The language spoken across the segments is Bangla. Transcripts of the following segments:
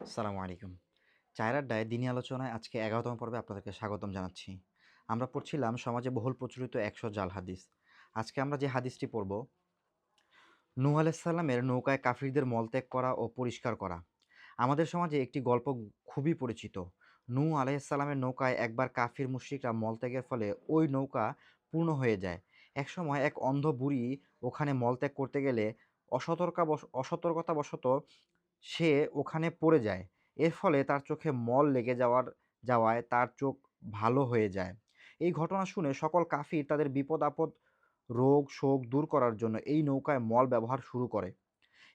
আসসালামু আলাইকুম। চায়ের আড্ডায় দিনী আলোচনায় আজকে এগারোতম পর্বে আপনাদেরকে স্বাগতম জানাচ্ছি। আমরা পড়ছিলাম সমাজে বহুল প্রচলিত একশো জাল হাদিস। আজকে আমরা যে হাদিসটি পড়ব, নূহ আলাইসাল্লামের নৌকায় কাফিরদের মলত্যাগ করা ও পরিষ্কার করা। আমাদের সমাজে একটি গল্প খুবই পরিচিত। নূহ আলাইসাল্লামের নৌকায় একবার কাফির মুশ্রিকরা মলত্যাগের ফলে ওই নৌকা পূর্ণ হয়ে যায়। একসময় এক অন্ধ বুড়ি ওখানে মলত্যাগ করতে গেলে অসতর্কা অসতর্কতাবশত সে ওখানে পড়ে যায়। এর ফলে তার চোখে মল লেগে যাওয়ার, যাওয়ায় তার চোখ ভালো হয়ে যায়। এই ঘটনা শুনে সকল কাফির তাদের বিপদ আপদ, রোগ শোক দূর করার জন্য এই নৌকায় মল ব্যবহার শুরু করে।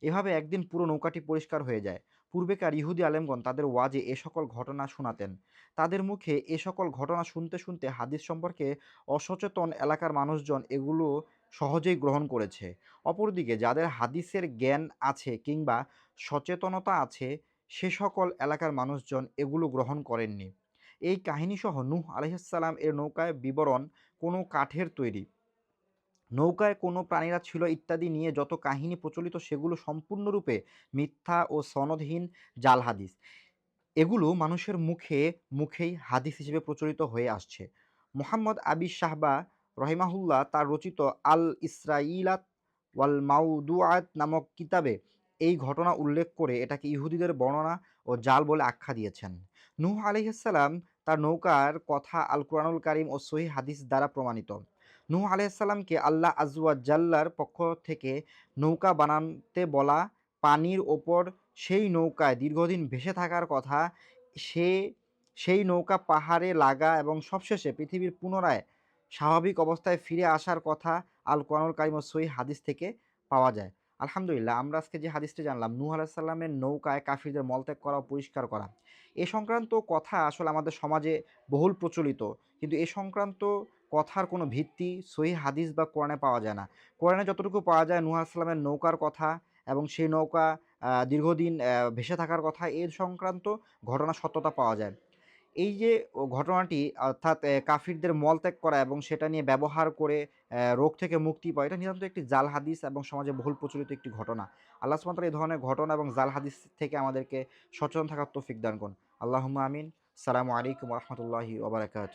এভাবে একদিন পুরো নৌকাটি পরিষ্কার হয়ে যায়। পূর্বেকার ইহুদি আলেমগণ তাদের ওয়াজে এ সকল ঘটনা শোনাতেন। তাদের মুখে এ সকল ঘটনা শুনতে শুনতে হাদিস সম্পর্কে অসচেতন এলাকার মানুষজন এগুলো সহজেই গ্রহণ করেছে। অপরদিকে যাদের হাদিসের জ্ঞান আছে কিংবা সচেতনতা আছে, সে সকল এলাকার মানুষজন এগুলো গ্রহণ করেননি। এই কাহিনীসহ নূহ আলহিসাল্লাম এর নৌকায় বিবরণ কোনো কাঠের তৈরি। নৌকায় কোনো প্রাণীরা ছিল ইত্যাদি নিয়ে যত কাহিনী প্রচলিত সেগুলো সম্পূর্ণরূপে মিথ্যা ও সনদহীন জাল হাদিস। এগুলো মানুষের মুখে, মুখেই হাদিস হিসেবে প্রচলিত হয়ে আসছে। মোহাম্মদ আবি শাহবা রহিমাহুল্লাহ তার রচিত আল ইসরাইলাত ওয়াল মাউদুয়াত নামক কিতাবে এই ঘটনা উল্লেখ করে এটাকে ইহুদিদের বর্ণনা ও জাল বলে আখ্যা দিয়েছেন। নূহ আলহিসাল্লাম তার নৌকার কথা আল কুরআনুল কারিম ও সহি হাদিস দ্বারা প্রমাণিত। নূহ আলাইসাল্লামকে আল্লাহ আজওয়া জাল্লার পক্ষ থেকে নৌকা বানাতে বলা পানির ওপর সেই নৌকায় দীর্ঘদিন ভেসে থাকার কথা সে সেই নৌকা পাহাড়ে লাগা এবং সবশেষে পৃথিবীর পুনরায় স্বাভাবিক অবস্থায় ফিরে আসার কথা আল কোরআনুল কারিম সহি হাদিস থেকে পাওয়া যায়। আলহামদুলিল্লাহ, আমরা আজকে যে হাদিসটি জানলাম, নূহ আলাহিসাল্লামের নৌকায় কাফিরদের মলত্যাগ করা ও পরিষ্কার করা, এ সংক্রান্ত কথা আসলে আমাদের সমাজে বহুল প্রচলিত, কিন্তু এ সংক্রান্ত কথার কোনো ভিত্তি সহি হাদিস বা কোরআনে পাওয়া যায় না। কোরআনে যতটুকু পাওয়া যায় নূহ আলাহিসাল্লামের নৌকার কথা এবং সেই নৌকা দীর্ঘদিন ভেসে থাকার কথা, এর সংক্রান্ত ঘটনা সত্যতা পাওয়া যায়। এই যে ঘটনাটি, অর্থাৎ কাফিরদের মলত্যাগ করা এবং সেটা নিয়ে ব্যবহার করে রোগ থেকে মুক্তি পাওয়া, এটা নিতান্ত একটি জাল হাদিস এবং সমাজে বহুল প্রচলিত একটি ঘটনা। আল্লাহ সুমাত্রা এই ধরনের ঘটনা এবং জাল হাদিস থেকে আমাদেরকে সচেতন থাকার তৌফিক দান করুন। আল্লাহ আমিন। সালামু আলাইকুম রহমতুল্লাহি ওবরাকাত